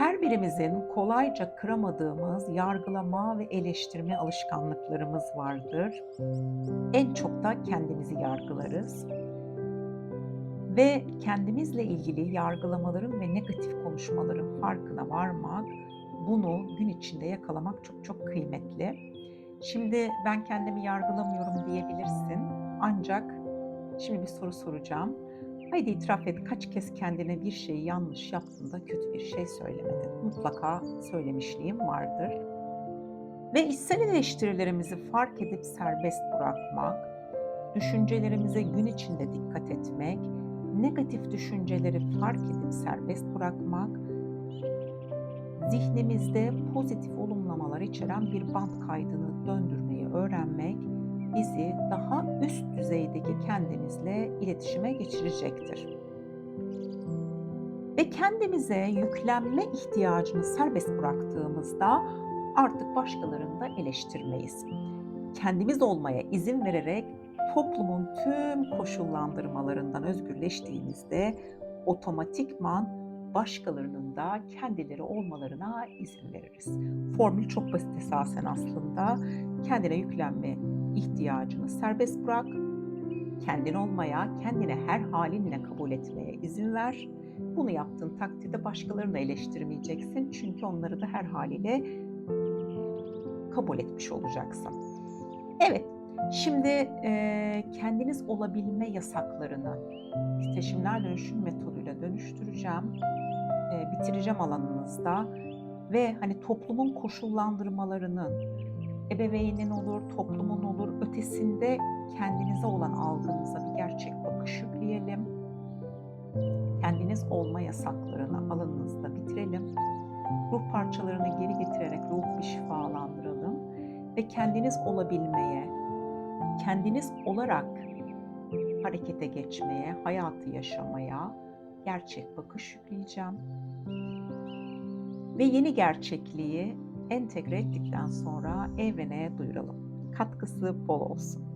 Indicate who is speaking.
Speaker 1: Her birimizin kolayca kıramadığımız yargılama ve eleştirme alışkanlıklarımız vardır. En çok da kendimizi yargılarız. Ve kendimizle ilgili yargılamaların ve negatif konuşmaların farkına varmak, bunu gün içinde yakalamak çok çok kıymetli. Şimdi ben kendimi yargılamıyorum diyebilirsin. Ancak şimdi bir soru soracağım. Haydi itiraf et kaç kez kendine bir şeyi yanlış yaptığında kötü bir şey söylemedin. Mutlaka söylemişliğim vardır. Ve içsel eleştirilerimizi fark edip serbest bırakmak, düşüncelerimize gün içinde dikkat etmek, negatif düşünceleri fark edip serbest bırakmak, zihnimizde pozitif olumlamalar içeren bir band kaydını döndürmeyi öğrenmek bizi daha üst düzeydeki kendimizle iletişime geçirecektir. Ve kendimize yüklenme ihtiyacını serbest bıraktığımızda artık başkalarını da eleştirmeyiz. Kendimiz olmaya izin vererek toplumun tüm koşullandırmalarından özgürleştiğimizde otomatikman başkalarının da kendileri olmalarına izin veririz. Formül çok basit esasen aslında. Kendine yüklenme ihtiyacını serbest bırak. Kendin olmaya, kendine her halinle kabul etmeye izin ver. Bunu yaptığın takdirde başkalarını eleştirmeyeceksin. Çünkü onları da her haliyle kabul etmiş olacaksın. Evet, şimdi e, kendiniz olabilme yasaklarını titreşimler dönüşüm metoduyla dönüştüreceğim. E, bitireceğim alanınızda ve hani toplumun koşullandırmalarının ebeveynin olur, toplumun olur, ötesinde kendinize olan algınıza bir gerçek bakış yükleyelim. Kendiniz olma yasaklarını alanınızda bitirelim. Ruh parçalarını geri getirerek ruh bir şifalandıralım ve kendiniz olabilmeye, kendiniz olarak harekete geçmeye, hayatı yaşamaya gerçek bakış yükleyeceğim. Ve yeni gerçekliği entegre ettikten sonra evrene duyuralım. Katkısı bol olsun.